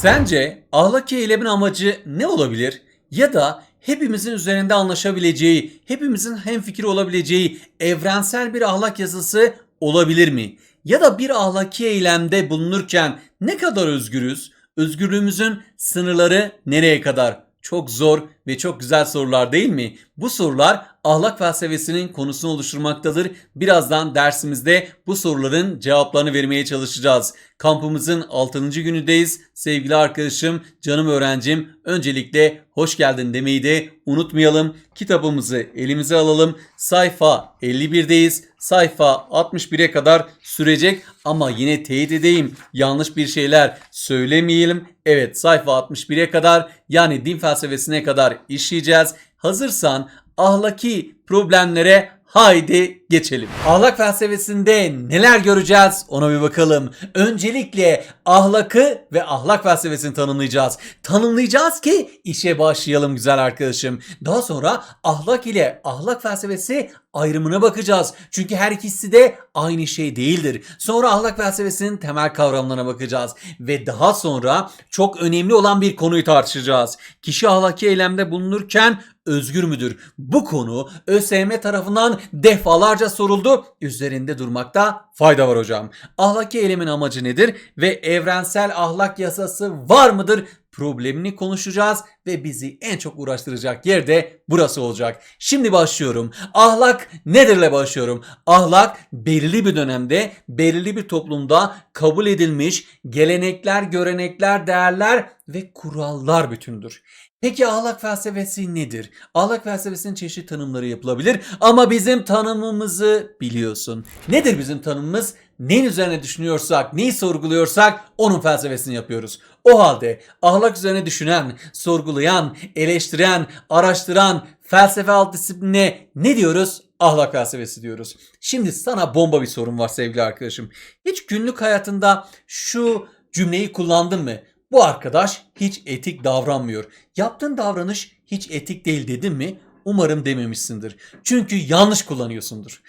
Sence ahlaki eylemin amacı ne olabilir? Ya da hepimizin üzerinde anlaşabileceği, hepimizin hemfikir olabileceği evrensel bir ahlak yasası olabilir mi? Ya da bir ahlaki eylemde bulunurken ne kadar özgürüz? Özgürlüğümüzün sınırları nereye kadar? Çok zor ve çok güzel sorular değil mi? Bu sorular ahlak felsefesinin konusunu oluşturmaktadır. Birazdan dersimizde bu soruların cevaplarını vermeye çalışacağız. Kampımızın 6. günündeyiz. Sevgili arkadaşım, canım öğrencim, öncelikle hoş geldin demeyi de unutmayalım. Kitabımızı elimize alalım. Sayfa 51'deyiz. Sayfa 61'e kadar sürecek ama yine teyit edeyim. Yanlış bir şeyler söylemeyelim. Evet sayfa 61'e kadar yani din felsefesine kadar işleyeceğiz. Hazırsan ahlaki problemlere haydi geçelim. Ahlak felsefesinde neler göreceğiz ona bir bakalım. Öncelikle ahlakı ve ahlak felsefesini tanımlayacağız. Tanımlayacağız ki işe başlayalım güzel arkadaşım. Daha sonra ahlak ile ahlak felsefesi ayrımına bakacağız. Çünkü her ikisi de aynı şey değildir. Sonra ahlak felsefesinin temel kavramlarına bakacağız. Ve daha sonra çok önemli olan bir konuyu tartışacağız. Kişi ahlaki eylemde bulunurken özgür müdür? Bu konu ÖSYM tarafından defalarca soruldu. Üzerinde durmakta fayda var hocam. Ahlaki eylemin amacı nedir ve evrensel ahlak yasası var mıdır? Problemini konuşacağız ve bizi en çok uğraştıracak yer de burası olacak. Şimdi başlıyorum. Ahlak nedirle başlıyorum? Ahlak belirli bir dönemde, belirli bir toplumda kabul edilmiş gelenekler, görenekler, değerler ve kurallar bütündür. Peki ahlak felsefesi nedir? Ahlak felsefesinin çeşitli tanımları yapılabilir ama bizim tanımımızı biliyorsun. Nedir bizim tanımımız? Neyin üzerine düşünüyorsak, neyi sorguluyorsak onun felsefesini yapıyoruz. O halde ahlak üzerine düşünen, sorgulayan, eleştiren, araştıran felsefe alt disipline ne diyoruz? Ahlak felsefesi diyoruz. Şimdi sana bomba bir sorun var sevgili arkadaşım. Hiç günlük hayatında şu cümleyi kullandın mı? Bu arkadaş hiç etik davranmıyor. Yaptığın davranış hiç etik değil dedin mi? Umarım dememişsindir. Çünkü yanlış kullanıyorsundur.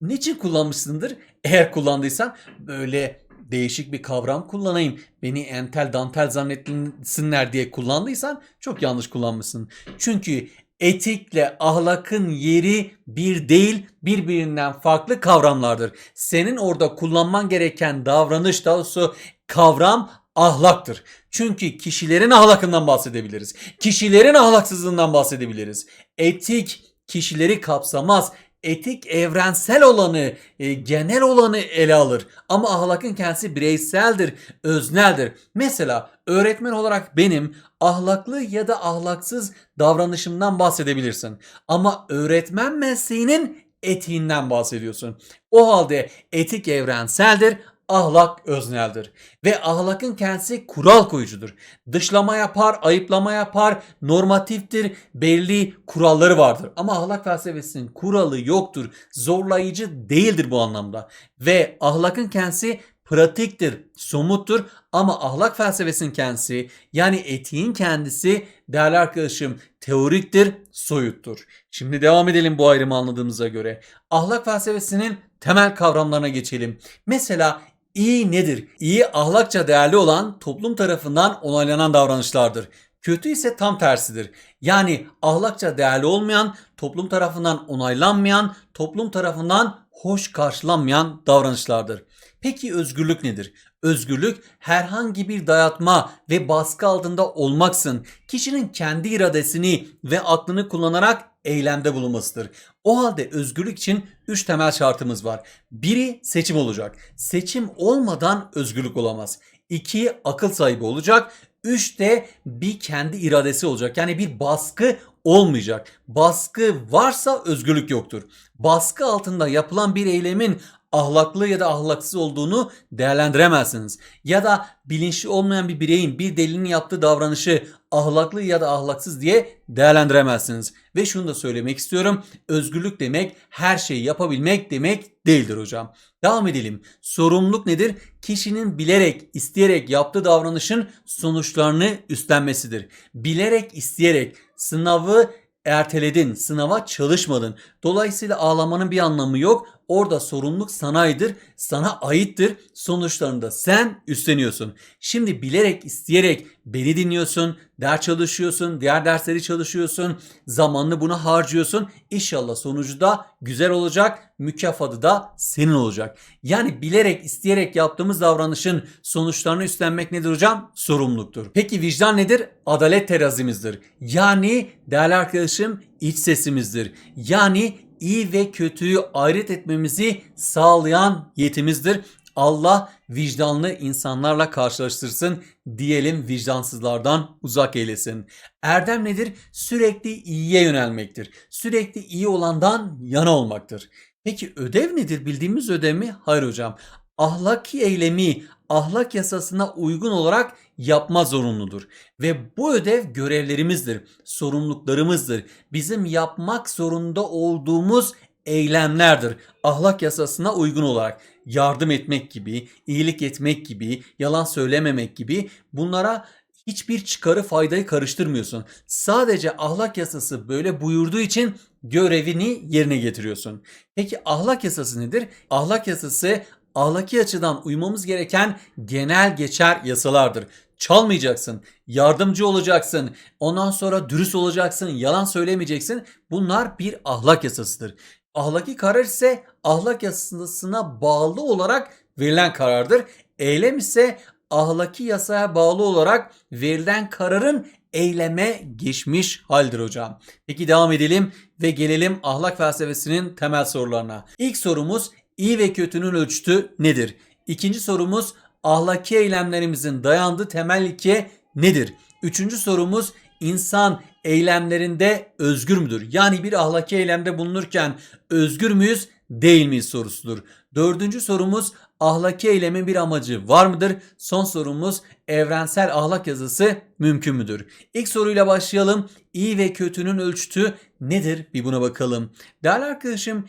Niçin kullanmışsındır? Eğer kullandıysan böyle değişik bir kavram kullanayım. Beni entel dantel zannetsinler diye kullandıysan çok yanlış kullanmışsın. Çünkü etikle ahlakın yeri bir değil birbirinden farklı kavramlardır. Senin orada kullanman gereken davranış daha doğrusu kavram ahlaktır. Çünkü kişilerin ahlakından bahsedebiliriz. Kişilerin ahlaksızlığından bahsedebiliriz. Etik kişileri kapsamaz. Etik evrensel olanı, e, genel olanı ele alır. Ama ahlakın kendisi bireyseldir, özneldir. Mesela öğretmen olarak benim ahlaklı ya da ahlaksız davranışımdan bahsedebilirsin. Ama öğretmen mesleğinin etiğinden bahsediyorsun. O halde etik evrenseldir, ahlak özneldir. Ve ahlakın kendisi kural koyucudur. Dışlama yapar, ayıplama yapar, normatiftir, belli kuralları vardır. Ama ahlak felsefesinin kuralı yoktur, zorlayıcı değildir bu anlamda. Ve ahlakın kendisi pratiktir, somuttur ama ahlak felsefesinin kendisi yani etiğin kendisi değerli arkadaşım teoriktir, soyuttur. Şimdi devam edelim bu ayrımı anladığımıza göre. Ahlak felsefesinin temel kavramlarına geçelim. Mesela iyi nedir? İyi ahlakça değerli olan toplum tarafından onaylanan davranışlardır. Kötü ise tam tersidir. Yani ahlakça değerli olmayan, toplum tarafından onaylanmayan, toplum tarafından hoş karşılanmayan davranışlardır. Peki özgürlük nedir? Özgürlük herhangi bir dayatma ve baskı altında olmaksın kişinin kendi iradesini ve aklını kullanarak eylemde bulunmasıdır. O halde özgürlük için 3 temel şartımız var. Biri seçim olacak. Seçim olmadan özgürlük olamaz. İki akıl sahibi olacak. Üç de bir kendi iradesi olacak. Yani bir baskı olmayacak. Baskı varsa özgürlük yoktur. Baskı altında yapılan bir eylemin ahlaklı ya da ahlaksız olduğunu değerlendiremezsiniz. Ya da bilinçli olmayan bir bireyin bir delinin yaptığı davranışı ahlaklı ya da ahlaksız diye değerlendiremezsiniz. Ve şunu da söylemek istiyorum. Özgürlük demek her şeyi yapabilmek demek değildir hocam. Devam edelim. Sorumluluk nedir? Kişinin bilerek, isteyerek yaptığı davranışın sonuçlarını üstlenmesidir. Bilerek, isteyerek sınavı erteledin, sınava çalışmadın. Dolayısıyla ağlamanın bir anlamı yok. Orada sorumluluk sanaydır, sana aittir. Sonuçlarını da sen üstleniyorsun. Şimdi bilerek, isteyerek beni dinliyorsun, ders çalışıyorsun, diğer dersleri çalışıyorsun, zamanını buna harcıyorsun. İnşallah sonucu da güzel olacak, mükafatı da senin olacak. Yani bilerek, isteyerek yaptığımız davranışın sonuçlarını üstlenmek nedir hocam? Sorumluluktur. Peki vicdan nedir? Adalet terazimizdir. Yani değerli arkadaşım iç sesimizdir. Yani iyi ve kötüyü ayrıt etmemizi sağlayan yetimizdir. Allah vicdanlı insanlarla karşılaştırsın diyelim vicdansızlardan uzak eylesin. Erdem nedir? Sürekli iyiye yönelmektir. Sürekli iyi olandan yana olmaktır. Peki ödev nedir? Bildiğimiz ödev mi? Hayır hocam. Ahlaki eylemi ahlak yasasına uygun olarak yapma zorunludur. Ve bu ödev görevlerimizdir, sorumluluklarımızdır. Bizim yapmak zorunda olduğumuz eylemlerdir. Ahlak yasasına uygun olarak yardım etmek gibi, iyilik etmek gibi, yalan söylememek gibi bunlara hiçbir çıkarı faydayı karıştırmıyorsun. Sadece ahlak yasası böyle buyurduğu için görevini yerine getiriyorsun. Peki ahlak yasası nedir? Ahlak yasası ahlaki açıdan uymamız gereken genel geçer yasalardır. Çalmayacaksın, yardımcı olacaksın, ondan sonra dürüst olacaksın, yalan söylemeyeceksin. Bunlar bir ahlak yasasıdır. Ahlaki karar ise ahlak yasasına bağlı olarak verilen karardır. Eylem ise ahlaki yasaya bağlı olarak verilen kararın eyleme geçmiş haldir hocam. Peki devam edelim ve gelelim ahlak felsefesinin temel sorularına. İlk sorumuz iyi ve kötünün ölçütü nedir? İkinci sorumuz ahlaki eylemlerimizin dayandığı temel ilke nedir? Üçüncü sorumuz insan eylemlerinde özgür müdür? Yani bir ahlaki eylemde bulunurken özgür müyüz değil miyiz sorusudur. Dördüncü sorumuz ahlaki eylemin bir amacı var mıdır? Son sorumuz evrensel ahlak yazısı mümkün müdür? İlk soruyla başlayalım. İyi ve kötünün ölçütü nedir? Bir buna bakalım. Değerli arkadaşım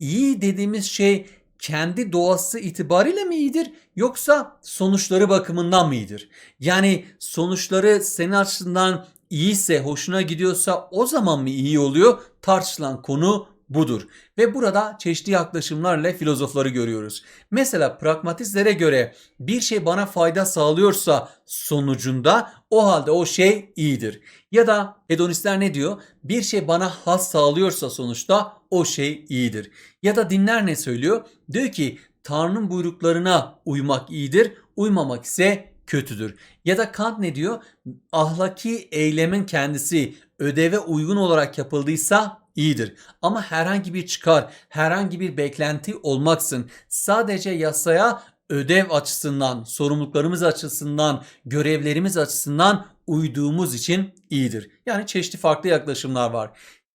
iyi dediğimiz şey kendi doğası itibariyle mi iyidir yoksa sonuçları bakımından mı iyidir? Yani sonuçları senin açısından iyiyse, hoşuna gidiyorsa o zaman mı iyi oluyor? Tartışılan konu budur. Ve burada çeşitli yaklaşımlarla filozofları görüyoruz. Mesela pragmatistlere göre bir şey bana fayda sağlıyorsa sonucunda o halde o şey iyidir. Ya da hedonistler ne diyor? Bir şey bana haz sağlıyorsa sonuçta o şey iyidir. Ya da dinler ne söylüyor? Diyor ki Tanrı'nın buyruklarına uymak iyidir, uymamak ise kötüdür. Ya da Kant ne diyor? Ahlaki eylemin kendisi ödeve uygun olarak yapıldıysa iyidir. Ama herhangi bir çıkar, herhangi bir beklenti olmaksın sadece yasaya ödev açısından, sorumluluklarımız açısından, görevlerimiz açısından uyduğumuz için iyidir. Yani çeşitli farklı yaklaşımlar var.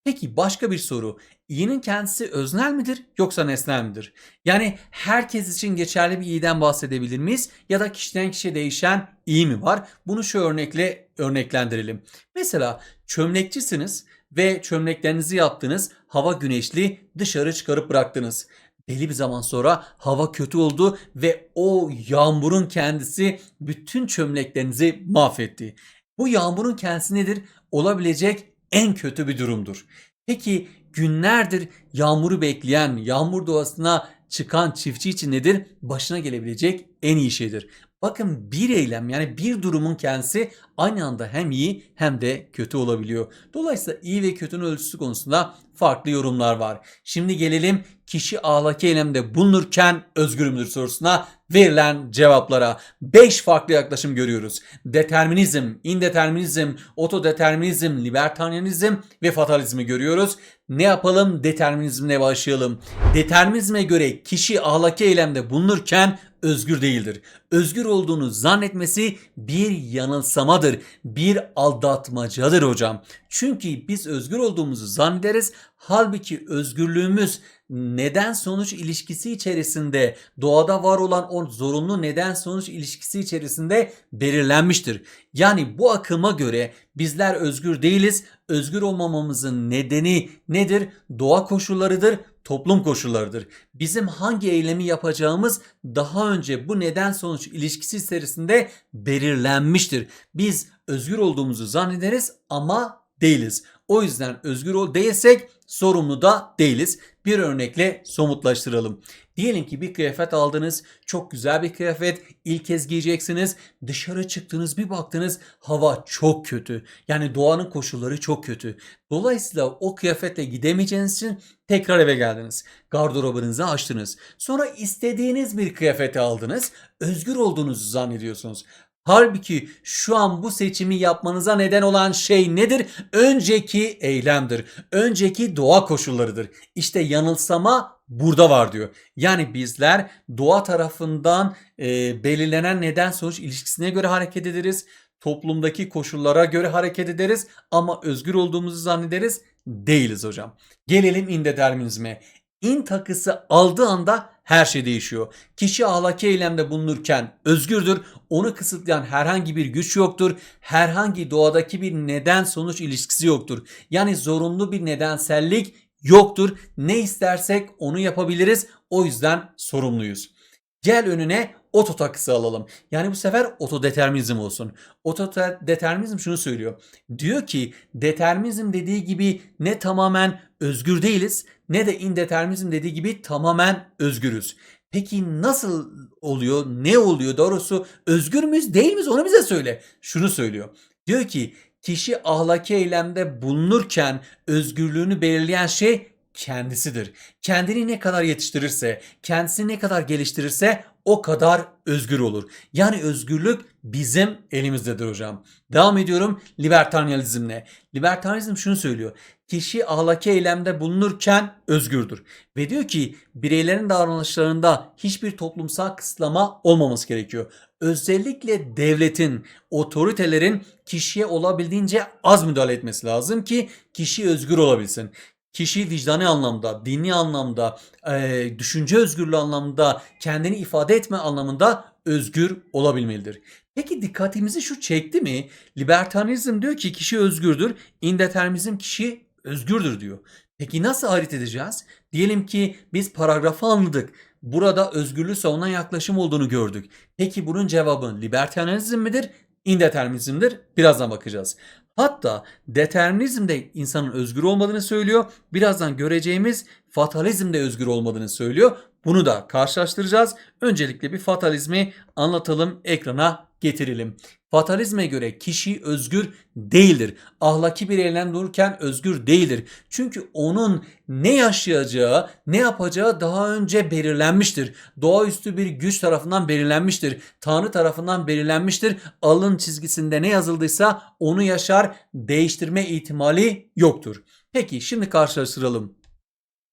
Peki başka bir soru. İyinin kendisi öznel midir yoksa nesnel midir? Yani herkes için geçerli bir iyiden bahsedebilir miyiz? Ya da kişiden kişiye değişen iyi mi var? Bunu şu örnekle örneklendirelim. Mesela çömlekçisiniz ve çömleklerinizi yaptınız. Hava güneşli dışarı çıkarıp bıraktınız. Belli bir zaman sonra hava kötü oldu ve o yağmurun kendisi bütün çömleklerinizi mahvetti. Bu yağmurun kendisi nedir? Olabilecek en kötü bir durumdur. Peki günlerdir yağmuru bekleyen, yağmur doğasına çıkan çiftçi için nedir? Başına gelebilecek en iyi şeydir. Bakın bir eylem yani bir durumun kendisi aynı anda hem iyi hem de kötü olabiliyor. Dolayısıyla iyi ve kötünün ölçüsü konusunda farklı yorumlar var. Şimdi gelelim kişi ahlaki eylemde bulunurken özgür müdür sorusuna verilen cevaplara. 5 farklı yaklaşım görüyoruz. Determinizm, indeterminizm, otodeterminizm, libertarianizm ve fatalizmi görüyoruz. Ne yapalım? Determinizmle başlayalım. Determinizme göre kişi ahlaki eylemde bulunurken özgür değildir. Özgür olduğunu zannetmesi bir yanılsamadır. Bir aldatmacadır hocam. Çünkü biz özgür olduğumuzu zannederiz. Halbuki özgürlüğümüz neden sonuç ilişkisi içerisinde doğada var olan o zorunlu neden sonuç ilişkisi içerisinde belirlenmiştir. Yani bu akıma göre bizler özgür değiliz. Özgür olmamamızın nedeni nedir? Doğa koşullarıdır, toplum koşullarıdır. Bizim hangi eylemi yapacağımız daha önce bu neden sonuç ilişkisi içerisinde belirlenmiştir. Biz özgür olduğumuzu zannederiz ama değiliz. O yüzden özgür ol değilsek sorumlu da değiliz. Bir örnekle somutlaştıralım. Diyelim ki bir kıyafet aldınız. Çok güzel bir kıyafet. İlk kez giyeceksiniz. Dışarı çıktınız bir baktınız hava çok kötü. Yani doğanın koşulları çok kötü. Dolayısıyla o kıyafetle gidemeyeceğiniz için tekrar eve geldiniz. Gardırobunuzu açtınız. Sonra istediğiniz bir kıyafeti aldınız. Özgür olduğunuzu zannediyorsunuz. Halbuki şu an bu seçimi yapmanıza neden olan şey nedir? Önceki eylemdir. Önceki doğa koşullarıdır. İşte yanılsama burada var diyor. Yani bizler doğa tarafından e, belirlenen neden sonuç ilişkisine göre hareket ederiz. Toplumdaki koşullara göre hareket ederiz ama özgür olduğumuzu zannederiz. Değiliz hocam. Gelelim indeterminizme. İn takısı aldığı anda her şey değişiyor. Kişi ahlaki eylemde bulunurken özgürdür. Onu kısıtlayan herhangi bir güç yoktur. Herhangi doğadaki bir neden sonuç ilişkisi yoktur. Yani zorunlu bir nedensellik yoktur. Ne istersek onu yapabiliriz. O yüzden sorumluyuz. Gel önüne oto takısı alalım. Yani bu sefer otodeterminizm olsun. Otodeterminizm şunu söylüyor. Diyor ki determinizm dediği gibi ne tamamen özgür değiliz ne de indeterminizm dediği gibi tamamen özgürüz. Peki nasıl oluyor? Ne oluyor? Doğrusu özgür müyüz değil miyiz? Onu bize söyle. Şunu söylüyor. Diyor ki kişi ahlaki eylemde bulunurken özgürlüğünü belirleyen şey kendisidir. Kendini ne kadar yetiştirirse, kendisini ne kadar geliştirirse o kadar özgür olur. Yani özgürlük bizim elimizdedir hocam. Devam ediyorum libertarianizmle. Libertarianizm şunu söylüyor. Kişi ahlaki eylemde bulunurken özgürdür. Ve diyor ki bireylerin davranışlarında hiçbir toplumsal kısıtlama olmaması gerekiyor. Özellikle devletin, otoritelerin kişiye olabildiğince az müdahale etmesi lazım ki kişi özgür olabilsin kişi vicdani anlamda, dini anlamda, e, düşünce özgürlüğü anlamda, kendini ifade etme anlamında özgür olabilmelidir. Peki dikkatimizi şu çekti mi? Libertarianizm diyor ki kişi özgürdür, indeterminizm kişi özgürdür diyor. Peki nasıl ayırt edeceğiz? Diyelim ki biz paragrafı anladık. Burada özgürlüğü savunan yaklaşım olduğunu gördük. Peki bunun cevabı libertarianizm midir? indeterminizmdir. Birazdan bakacağız. Hatta determinizm de insanın özgür olmadığını söylüyor. Birazdan göreceğimiz fatalizm de özgür olmadığını söylüyor. Bunu da karşılaştıracağız. Öncelikle bir fatalizmi anlatalım, ekrana getirelim. Fatalizme göre kişi özgür değildir. Ahlaki bir eylem dururken özgür değildir. Çünkü onun ne yaşayacağı, ne yapacağı daha önce belirlenmiştir. Doğaüstü bir güç tarafından belirlenmiştir. Tanrı tarafından belirlenmiştir. Alın çizgisinde ne yazıldıysa onu yaşar, değiştirme ihtimali yoktur. Peki şimdi karşılaştıralım.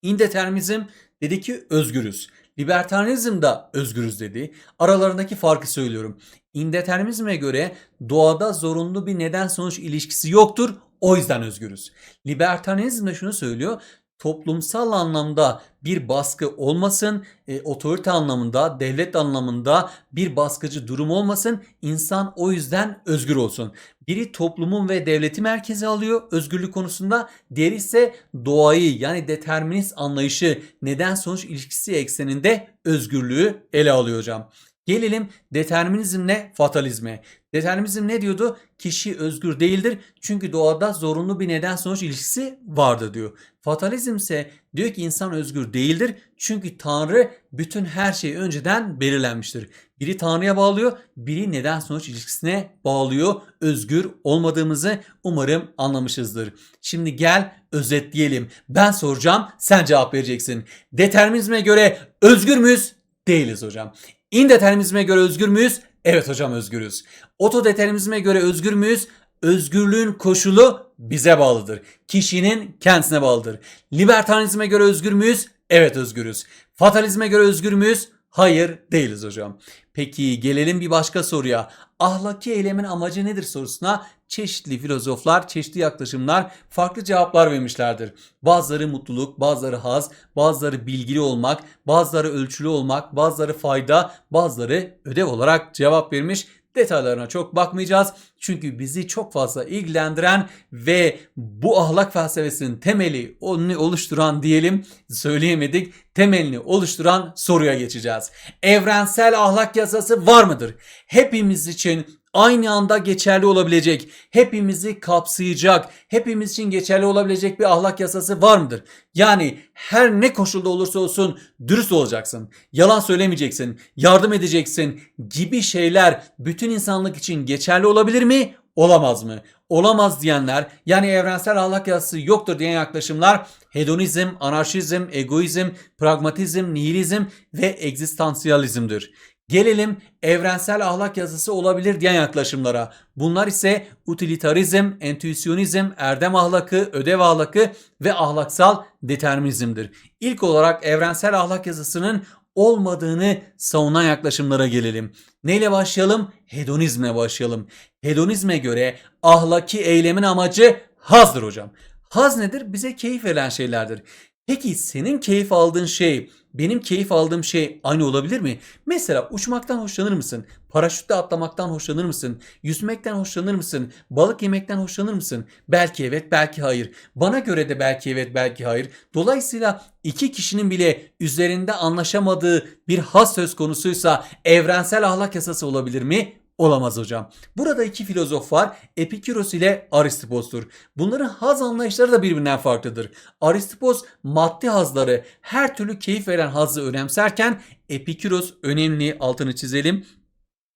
İndeterminizm dedi ki özgürüz. Libertarianizm da özgürüz dedi. Aralarındaki farkı söylüyorum. İndeterminizme göre doğada zorunlu bir neden sonuç ilişkisi yoktur. O yüzden özgürüz. Libertarianizm de şunu söylüyor toplumsal anlamda bir baskı olmasın, e, otorite anlamında, devlet anlamında bir baskıcı durum olmasın. İnsan o yüzden özgür olsun. Biri toplumun ve devleti merkeze alıyor özgürlük konusunda. Diğeri ise doğayı yani determinist anlayışı neden sonuç ilişkisi ekseninde özgürlüğü ele alıyor hocam. Gelelim determinizmle fatalizme. Determinizm ne diyordu? Kişi özgür değildir çünkü doğada zorunlu bir neden sonuç ilişkisi vardır diyor. Fatalizm ise diyor ki insan özgür değildir çünkü Tanrı bütün her şeyi önceden belirlenmiştir. Biri Tanrı'ya bağlıyor, biri neden sonuç ilişkisine bağlıyor. Özgür olmadığımızı umarım anlamışızdır. Şimdi gel özetleyelim. Ben soracağım, sen cevap vereceksin. Determinizme göre özgür müyüz? Değiliz hocam. İndeterminizme göre özgür müyüz? Evet hocam özgürüz. Otodeterminizme göre özgür müyüz? Özgürlüğün koşulu bize bağlıdır. Kişinin kendisine bağlıdır. Libertarizme göre özgür müyüz? Evet özgürüz. Fatalizme göre özgür müyüz? Hayır değiliz hocam. Peki gelelim bir başka soruya. Ahlaki eylemin amacı nedir sorusuna çeşitli filozoflar, çeşitli yaklaşımlar farklı cevaplar vermişlerdir. Bazıları mutluluk, bazıları haz, bazıları bilgili olmak, bazıları ölçülü olmak, bazıları fayda, bazıları ödev olarak cevap vermiş. Detaylarına çok bakmayacağız. Çünkü bizi çok fazla ilgilendiren ve bu ahlak felsefesinin temeli onu oluşturan diyelim söyleyemedik. temelini oluşturan soruya geçeceğiz. Evrensel ahlak yasası var mıdır? Hepimiz için aynı anda geçerli olabilecek, hepimizi kapsayacak, hepimiz için geçerli olabilecek bir ahlak yasası var mıdır? Yani her ne koşulda olursa olsun dürüst olacaksın, yalan söylemeyeceksin, yardım edeceksin gibi şeyler bütün insanlık için geçerli olabilir mi? Olamaz mı? Olamaz diyenler yani evrensel ahlak yasası yoktur diyen yaklaşımlar hedonizm, anarşizm, egoizm, pragmatizm, nihilizm ve egzistansiyalizmdir. Gelelim evrensel ahlak yazısı olabilir diyen yaklaşımlara. Bunlar ise utilitarizm, entüisyonizm, erdem ahlakı, ödev ahlakı ve ahlaksal determinizmdir. İlk olarak evrensel ahlak yazısının olmadığını savunan yaklaşımlara gelelim. Neyle başlayalım? Hedonizmle başlayalım. Hedonizme göre ahlaki eylemin amacı hazdır hocam. Haz nedir? Bize keyif veren şeylerdir. Peki senin keyif aldığın şey, benim keyif aldığım şey aynı olabilir mi? Mesela uçmaktan hoşlanır mısın? Paraşütle atlamaktan hoşlanır mısın? Yüzmekten hoşlanır mısın? Balık yemekten hoşlanır mısın? Belki evet, belki hayır. Bana göre de belki evet, belki hayır. Dolayısıyla iki kişinin bile üzerinde anlaşamadığı bir haz söz konusuysa evrensel ahlak yasası olabilir mi? Olamaz hocam. Burada iki filozof var. Epikuros ile Aristipos'tur. Bunların haz anlayışları da birbirinden farklıdır. Aristipos maddi hazları, her türlü keyif veren hazzı önemserken Epikuros önemli altını çizelim.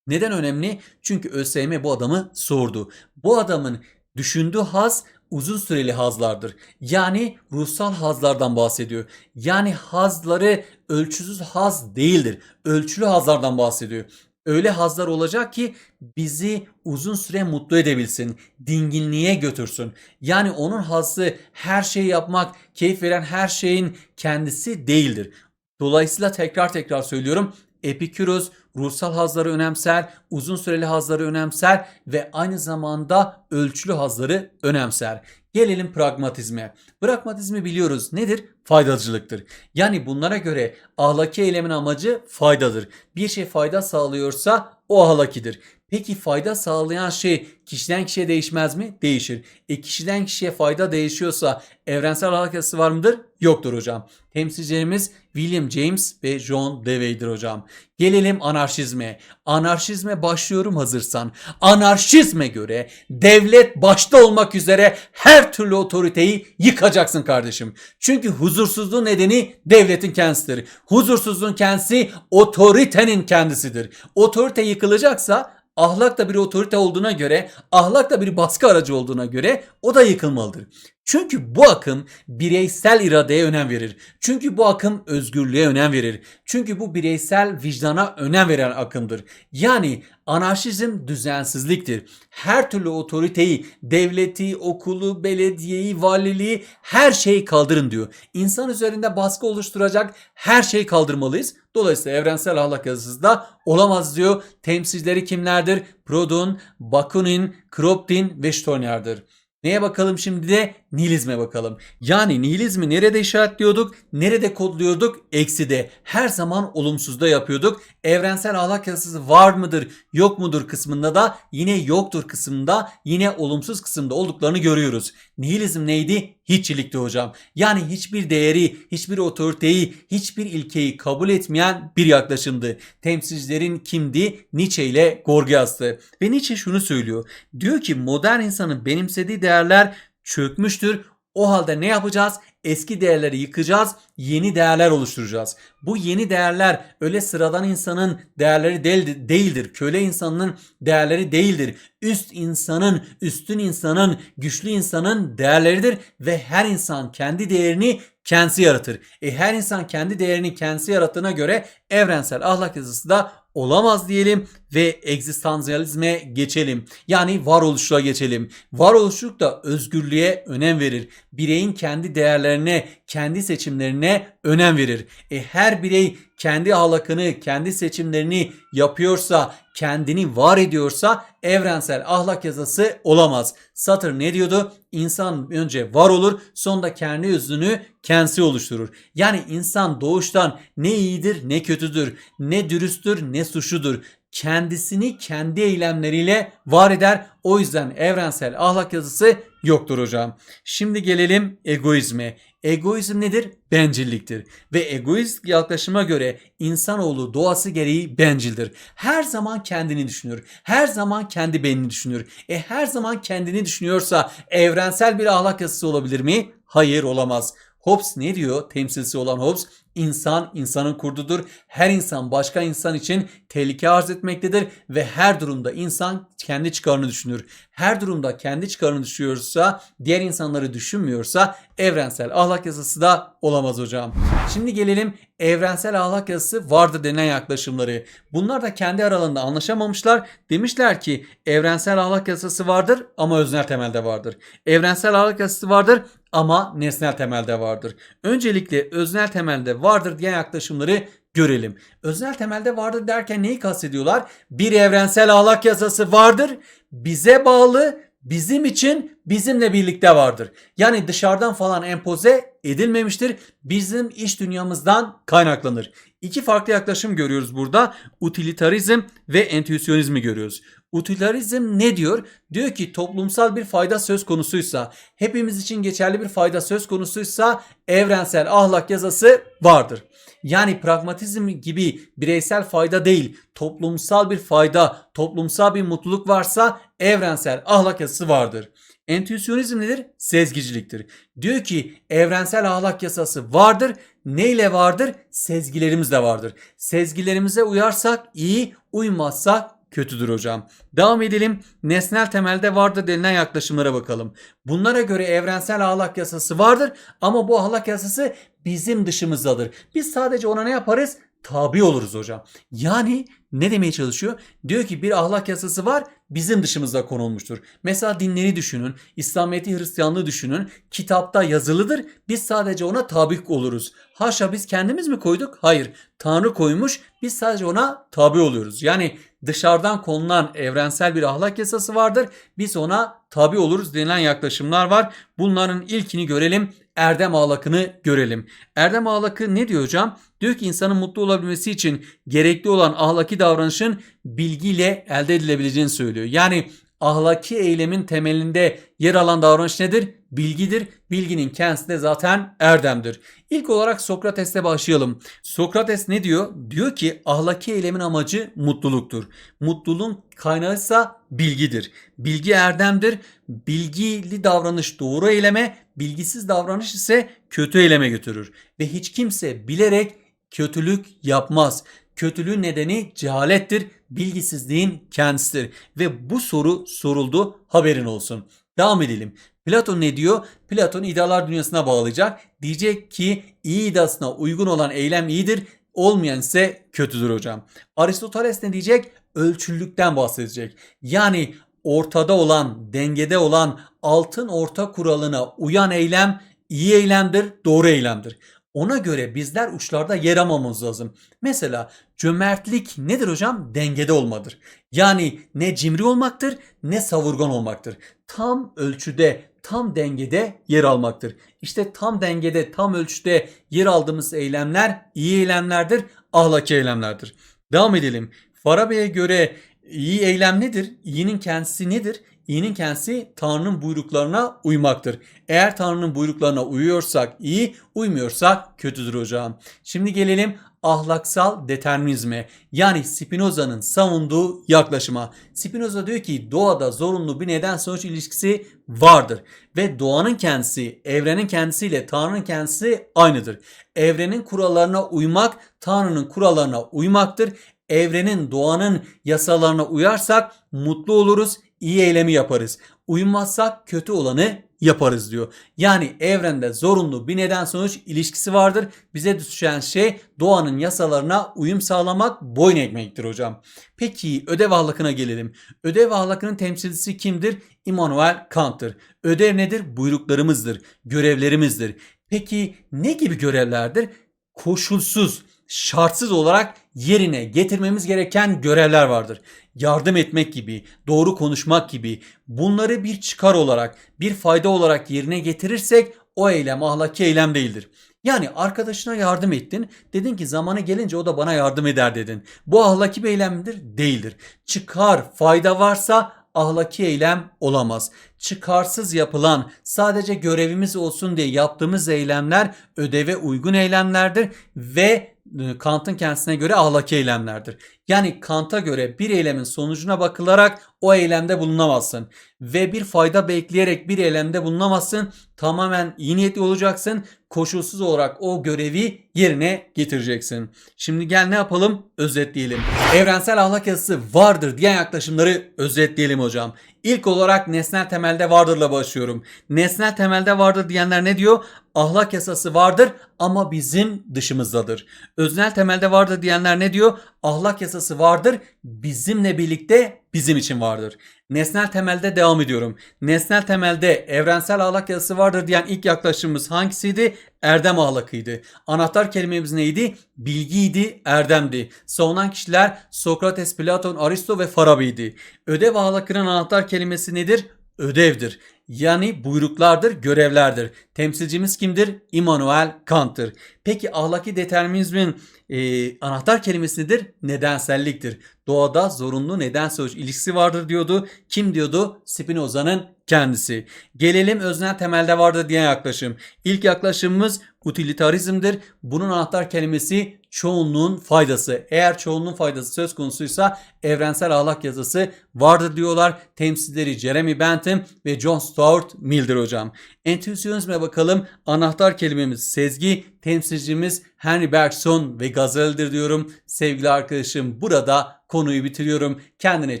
Neden önemli? Çünkü ÖSYM bu adamı sordu. Bu adamın düşündüğü haz uzun süreli hazlardır. Yani ruhsal hazlardan bahsediyor. Yani hazları ölçüsüz haz değildir. Ölçülü hazlardan bahsediyor öyle hazlar olacak ki bizi uzun süre mutlu edebilsin, dinginliğe götürsün. Yani onun hazzı her şeyi yapmak, keyif veren her şeyin kendisi değildir. Dolayısıyla tekrar tekrar söylüyorum. Epikuros ruhsal hazları önemser, uzun süreli hazları önemser ve aynı zamanda ölçülü hazları önemser. Gelelim pragmatizme. Pragmatizmi biliyoruz. Nedir? Faydalıcılıktır. Yani bunlara göre ahlaki eylemin amacı faydadır. Bir şey fayda sağlıyorsa o ahlakidir. Peki fayda sağlayan şey kişiden kişiye değişmez mi? Değişir. E kişiden kişiye fayda değişiyorsa evrensel ahlak yasası var mıdır? Yoktur hocam. Temsilcilerimiz William James ve John Dewey'dir hocam. Gelelim anarşizme. Anarşizme başlıyorum hazırsan. Anarşizme göre devlet başta olmak üzere her türlü otoriteyi yıkacaksın kardeşim. Çünkü huzursuzluğun nedeni devletin kendisidir. Huzursuzluğun kendisi otoritenin kendisidir. Otorite yıkılacaksa ahlak da bir otorite olduğuna göre, ahlak da bir baskı aracı olduğuna göre o da yıkılmalıdır. Çünkü bu akım bireysel iradeye önem verir. Çünkü bu akım özgürlüğe önem verir. Çünkü bu bireysel vicdana önem veren akımdır. Yani anarşizm düzensizliktir. Her türlü otoriteyi, devleti, okulu, belediyeyi, valiliği her şeyi kaldırın diyor. İnsan üzerinde baskı oluşturacak her şeyi kaldırmalıyız. Dolayısıyla evrensel ahlak yazısı da olamaz diyor. Temsilcileri kimlerdir? Proudhon, Bakunin, Kropotkin ve Stoneyar'dır. Neye bakalım şimdi de nihilizme bakalım. Yani nihilizmi nerede işaretliyorduk? Nerede kodluyorduk? Ekside. Her zaman olumsuzda yapıyorduk. Evrensel ahlak yasası var mıdır? Yok mudur kısmında da yine yoktur kısmında yine olumsuz kısımda olduklarını görüyoruz. Nihilizm neydi? Hiççilikti hocam. Yani hiçbir değeri, hiçbir otoriteyi, hiçbir ilkeyi kabul etmeyen bir yaklaşımdı. Temsilcilerin kimdi? Nietzsche ile Gorgias'tı. Ve Nietzsche şunu söylüyor. Diyor ki modern insanın benimsediği değerler çökmüştür. O halde ne yapacağız? Eski değerleri yıkacağız, yeni değerler oluşturacağız. Bu yeni değerler öyle sıradan insanın değerleri değildir. Köle insanının değerleri değildir. Üst insanın, üstün insanın, güçlü insanın değerleridir ve her insan kendi değerini kendisi yaratır. E her insan kendi değerini kendisi yarattığına göre evrensel ahlak yazısı da olamaz diyelim ve egzistansiyalizme geçelim. Yani varoluşluğa geçelim. Varoluşluk da özgürlüğe önem verir. Bireyin kendi değerlerine, kendi seçimlerine önem verir. E her birey kendi ahlakını, kendi seçimlerini yapıyorsa, kendini var ediyorsa evrensel ahlak yazısı olamaz. Satır ne diyordu? İnsan önce var olur, sonra kendi özünü kendisi oluşturur. Yani insan doğuştan ne iyidir ne kötüdür, ne dürüsttür ne suçludur. Kendisini kendi eylemleriyle var eder. O yüzden evrensel ahlak yazısı yoktur hocam. Şimdi gelelim egoizme. Egoizm nedir? Bencilliktir. Ve egoist yaklaşıma göre insanoğlu doğası gereği bencildir. Her zaman kendini düşünür. Her zaman kendi benini düşünür. E her zaman kendini düşünüyorsa evrensel bir ahlak yazısı olabilir mi? Hayır olamaz. Hobbes ne diyor? Temsilcisi olan Hobbes, insan insanın kurdudur. Her insan başka insan için tehlike arz etmektedir ve her durumda insan kendi çıkarını düşünür. Her durumda kendi çıkarını düşünüyorsa, diğer insanları düşünmüyorsa evrensel ahlak yasası da olamaz hocam. Şimdi gelelim evrensel ahlak yasası vardır denen yaklaşımları. Bunlar da kendi aralarında anlaşamamışlar. Demişler ki evrensel ahlak yasası vardır ama öznel temelde vardır. Evrensel ahlak yasası vardır ama nesnel temelde vardır. Öncelikle öznel temelde vardır diye yaklaşımları görelim. Öznel temelde vardır derken neyi kastediyorlar? Bir evrensel ahlak yasası vardır. Bize bağlı, bizim için bizimle birlikte vardır. Yani dışarıdan falan empoze edilmemiştir. Bizim iş dünyamızdan kaynaklanır. İki farklı yaklaşım görüyoruz burada. Utilitarizm ve entüisyonizmi görüyoruz. Utilitarizm ne diyor? Diyor ki toplumsal bir fayda söz konusuysa, hepimiz için geçerli bir fayda söz konusuysa evrensel ahlak yazısı vardır. Yani pragmatizm gibi bireysel fayda değil, toplumsal bir fayda, toplumsal bir mutluluk varsa evrensel ahlak yasası vardır. Entüisyonizm nedir? Sezgiciliktir. Diyor ki evrensel ahlak yasası vardır. Neyle vardır? Sezgilerimizle vardır. Sezgilerimize uyarsak iyi, uymazsak kötüdür hocam. Devam edelim. Nesnel temelde vardır denilen yaklaşımlara bakalım. Bunlara göre evrensel ahlak yasası vardır ama bu ahlak yasası bizim dışımızdadır. Biz sadece ona ne yaparız? Tabi oluruz hocam. Yani ne demeye çalışıyor? Diyor ki bir ahlak yasası var bizim dışımızda konulmuştur. Mesela dinleri düşünün, İslamiyet'i Hristiyanlığı düşünün. Kitapta yazılıdır. Biz sadece ona tabi oluruz. Haşa biz kendimiz mi koyduk? Hayır. Tanrı koymuş. Biz sadece ona tabi oluyoruz. Yani dışarıdan konulan evrensel bir ahlak yasası vardır. Biz ona tabi oluruz denilen yaklaşımlar var. Bunların ilkini görelim. Erdem ahlakını görelim. Erdem ahlakı ne diyor hocam? Diyor ki insanın mutlu olabilmesi için gerekli olan ahlaki davranışın bilgiyle elde edilebileceğini söylüyor. Yani ahlaki eylemin temelinde yer alan davranış nedir? Bilgidir. Bilginin kendisi de zaten erdemdir. İlk olarak Sokrates'te başlayalım. Sokrates ne diyor? Diyor ki ahlaki eylemin amacı mutluluktur. Mutluluğun kaynağı ise bilgidir. Bilgi erdemdir. Bilgili davranış doğru eyleme, bilgisiz davranış ise kötü eyleme götürür. Ve hiç kimse bilerek kötülük yapmaz. Kötülüğün nedeni cehalettir, bilgisizliğin kendisidir. Ve bu soru soruldu haberin olsun. Devam edelim. Platon ne diyor? Platon idealar dünyasına bağlayacak. Diyecek ki iyi iddiasına uygun olan eylem iyidir, olmayan ise kötüdür hocam. Aristoteles ne diyecek? Ölçülükten bahsedecek. Yani ortada olan, dengede olan altın orta kuralına uyan eylem iyi eylemdir, doğru eylemdir. Ona göre bizler uçlarda yer almamız lazım. Mesela cömertlik nedir hocam? Dengede olmadır. Yani ne cimri olmaktır ne savurgan olmaktır. Tam ölçüde, tam dengede yer almaktır. İşte tam dengede, tam ölçüde yer aldığımız eylemler iyi eylemlerdir, ahlaki eylemlerdir. Devam edelim. Farabi'ye göre iyi eylem nedir? İyinin kendisi nedir? İyinin kendisi Tanrı'nın buyruklarına uymaktır. Eğer Tanrı'nın buyruklarına uyuyorsak iyi, uymuyorsak kötüdür hocam. Şimdi gelelim ahlaksal determinizme yani Spinoza'nın savunduğu yaklaşıma. Spinoza diyor ki doğada zorunlu bir neden sonuç ilişkisi vardır ve doğanın kendisi, evrenin kendisiyle Tanrı'nın kendisi aynıdır. Evrenin kurallarına uymak Tanrı'nın kurallarına uymaktır. Evrenin, doğanın yasalarına uyarsak mutlu oluruz, iyi eylemi yaparız. Uymazsak kötü olanı yaparız diyor. Yani evrende zorunlu bir neden sonuç ilişkisi vardır. Bize düşen şey doğanın yasalarına uyum sağlamak, boyun eğmektir hocam. Peki ödev ahlakına gelelim. Ödev ahlakının temsilcisi kimdir? Immanuel Kant'tır. Ödev nedir? Buyruklarımızdır, görevlerimizdir. Peki ne gibi görevlerdir? Koşulsuz, şartsız olarak yerine getirmemiz gereken görevler vardır. Yardım etmek gibi, doğru konuşmak gibi bunları bir çıkar olarak, bir fayda olarak yerine getirirsek o eylem ahlaki eylem değildir. Yani arkadaşına yardım ettin. Dedin ki zamanı gelince o da bana yardım eder dedin. Bu ahlaki bir eylem midir? Değildir. Çıkar, fayda varsa ahlaki eylem olamaz. Çıkarsız yapılan, sadece görevimiz olsun diye yaptığımız eylemler ödeve uygun eylemlerdir ve Kant'ın kendisine göre ahlaki eylemlerdir. Yani Kant'a göre bir eylemin sonucuna bakılarak o eylemde bulunamazsın. Ve bir fayda bekleyerek bir eylemde bulunamazsın. Tamamen iyi niyetli olacaksın. Koşulsuz olarak o görevi yerine getireceksin. Şimdi gel ne yapalım? Özetleyelim. Evrensel ahlak yasası vardır diyen yaklaşımları özetleyelim hocam. İlk olarak nesnel temelde vardırla başlıyorum. Nesnel temelde vardır diyenler ne diyor? Ahlak yasası vardır ama bizim dışımızdadır. Öznel temelde vardır diyenler ne diyor? Ahlak yasası vardır bizimle birlikte bizim için vardır. Nesnel temelde devam ediyorum. Nesnel temelde evrensel ahlak yasası vardır diyen ilk yaklaşımımız hangisiydi? Erdem ahlakıydı. Anahtar kelimemiz neydi? Bilgiydi, erdemdi. Savunan kişiler Sokrates, Platon, Aristo ve Farabi'ydi. Ödev ahlakının anahtar kelimesi nedir? Ödevdir. Yani buyruklardır, görevlerdir. Temsilcimiz kimdir? Immanuel Kant'tır. Peki ahlaki determinizmin e, anahtar kelimesi nedir? Nedenselliktir. Doğada zorunlu neden sonuç ilişkisi vardır diyordu. Kim diyordu? Spinoza'nın kendisi. Gelelim öznel temelde vardır diye yaklaşım. İlk yaklaşımımız utilitarizmdir. Bunun anahtar kelimesi çoğunluğun faydası. Eğer çoğunluğun faydası söz konusuysa evrensel ahlak yazısı vardır diyorlar. Temsilcileri Jeremy Bentham ve John Stuart Mill'dir hocam. Entüzyonizme bakalım. Anahtar kelimemiz sezgi, temsilcimiz Henry Bergson ve Gazel'dir diyorum. Sevgili arkadaşım burada konuyu bitiriyorum. Kendine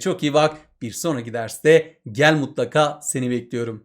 çok iyi bak. Bir sonraki derste gel mutlaka seni bekliyorum.